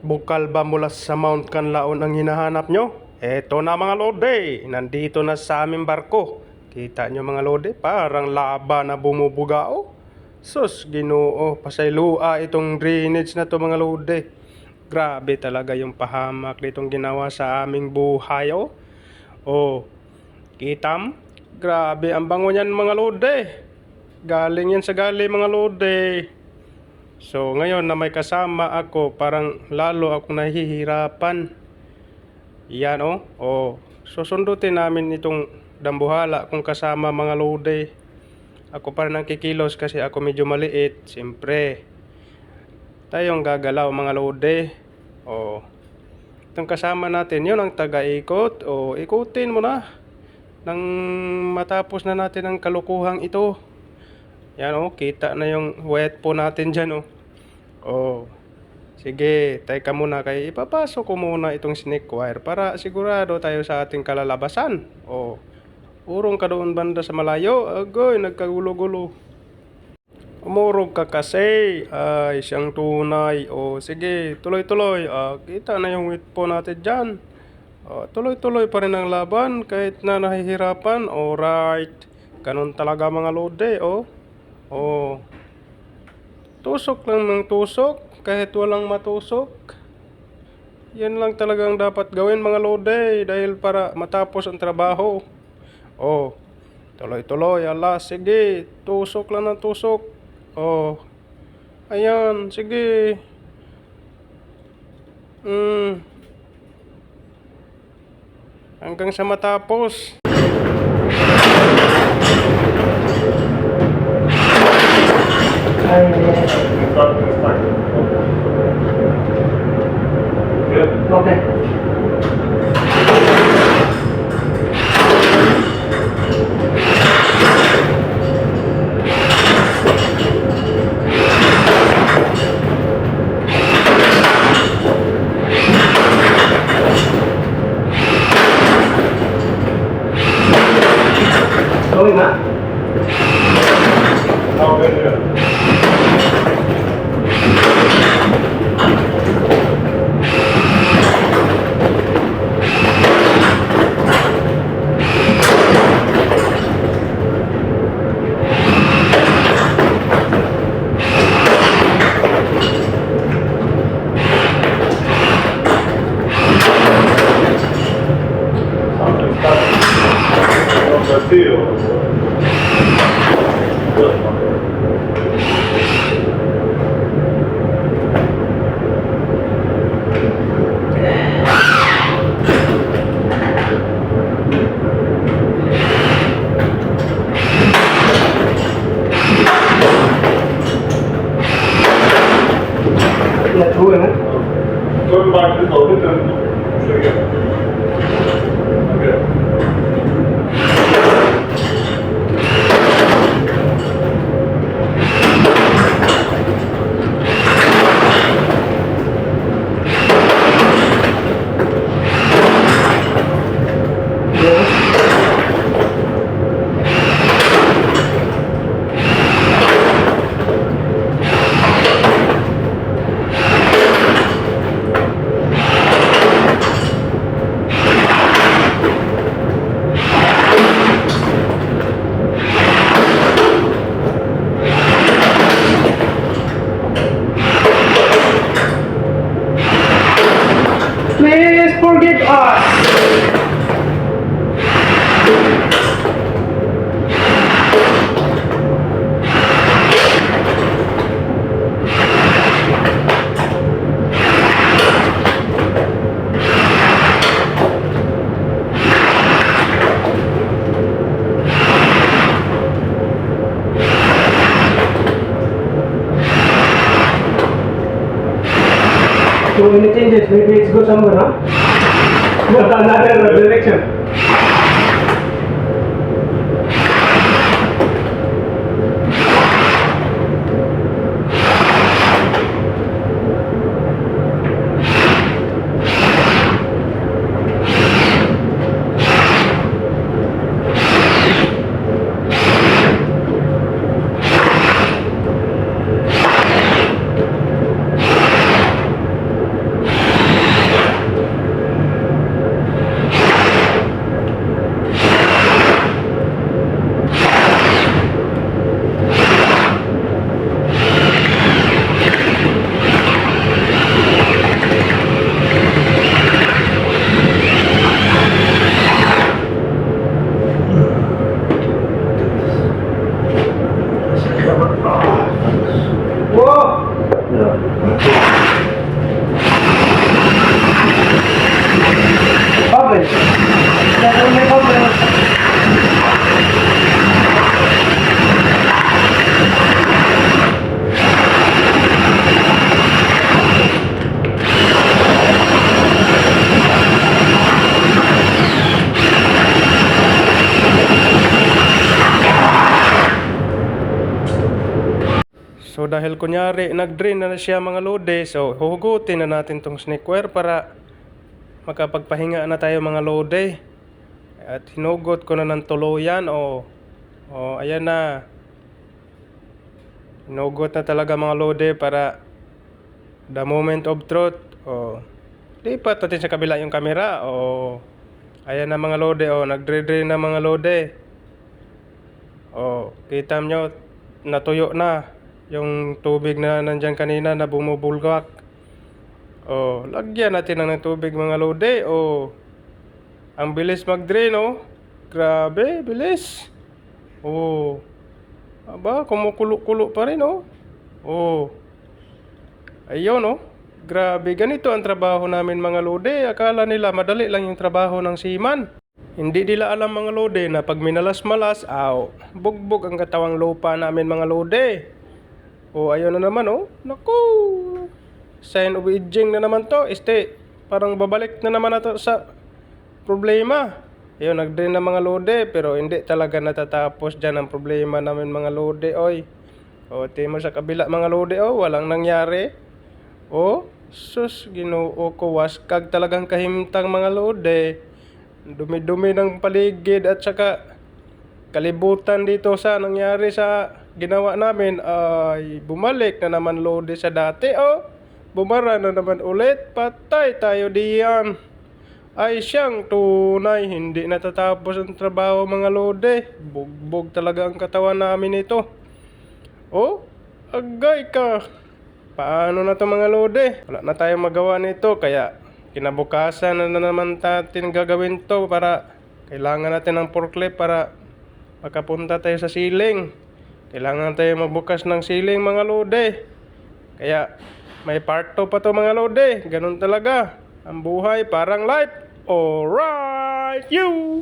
Bukal ba mula sa Mount Canlaon ang hinahanap nyo? Eto na mga lode, nandito na sa aming barko. Kita nyo mga lode, parang laba na bumubugao. Sus, ginoo, pasaylua itong drainage na to mga lode. Grabe talaga yung pahamak nitong ginawa sa aming buhay oh. Oh, kitam? Grabe ang bango niyan mga lode. Galing yan sa gali mga lode. So ngayon na may kasama ako, parang lalo akong nahihirapan. Yan oh. Oh, susundutin namin itong dambuhala kung kasama mga lode. Ako pa rin ang kikilos kasi ako medyo maliit. Siyempre, tayong gagalaw mga lode. Oh, itong kasama natin, yun ang taga-ikot. O, ikutin mo na. Nang matapos na natin ang kalukuhang ito. Yan oh, kita na yung wet po natin dyan oh. Oh, sige, teka muna kay ipapasok ko muna itong snake wire para sigurado tayo sa ating kalalabasan. Oh, urong ka doon banda sa malayo. Agoy, nagkagulo-gulo. Umurog ka kasi. Ay, siyang tunay. O, sige, tuloy-tuloy. Ah, kita na yung wit po natin dyan. Ah, tuloy-tuloy pa rin ang laban kahit na nahihirapan. Alright. Ganun talaga mga lode, oh. Oh. Tusok lang ng tusok kahit walang matusok. Yan lang talagang dapat gawin mga lode dahil para matapos ang trabaho. Oh. Tuloy-tuloy, ala, sige. Tusok lang ng tusok. Oh. Ayan, sige. Hmm. Hanggang sa matapos. donde two exploded earth. So anything that maybe it's good somewhere, huh? but I'm not in a prediction. Dahil kunyari nag-drain na siya mga lode, so huhugutin na natin tong snake para makapagpahinga na tayo mga lode. At hinugot ko na ng tuluyan o o ayan na. Hinugot na talaga mga lode para the moment of truth. O lipat natin sa kabila yung camera o ayan na mga lode o nagdre-drain na mga lode. O kita nyo natuyo na yung tubig na nandyan kanina na bumubulgak. O lagyan natin ng tubig mga lode o ang bilis mag-drain, oh. Grabe, bilis. Oh. Aba, kumukulo-kulo pa rin, oh. Oh. Ayun, oh. Grabe, ganito ang trabaho namin mga lode. Akala nila madali lang yung trabaho ng seaman. Hindi nila alam mga lode na pag minalas-malas, aw, bugbog ang katawang lupa namin mga lode. Oh, ayun na naman, oh. Naku. Sign of aging na naman to. Este, parang babalik na naman na to sa problema. Ayun, nag-drain na mga lode, pero hindi talaga natatapos dyan ang problema namin mga lode, oy. O, timo sa kabila mga lode, oh, walang nangyari. O, sus, ginoo ko, waskag talagang kahimtang mga lode. Dumi-dumi ng paligid at saka kalibutan dito sa nangyari sa ginawa namin ay bumalik na naman lode sa dati, oh. Bumara na naman ulit, patay tayo diyan ay siyang tunay hindi natatapos ang trabaho mga lode. Bugbog talaga ang katawan namin ito. Oh, agay ka. Paano na to mga lode? Wala na tayong magawa nito kaya kinabukasan na, na naman natin gagawin to para kailangan natin ng forklift para makapunta tayo sa ceiling. Kailangan tayo magbukas ng ceiling mga lode. Kaya may part 2 pa to mga lode. Ganun talaga. Ang buhay parang life. Alright, you!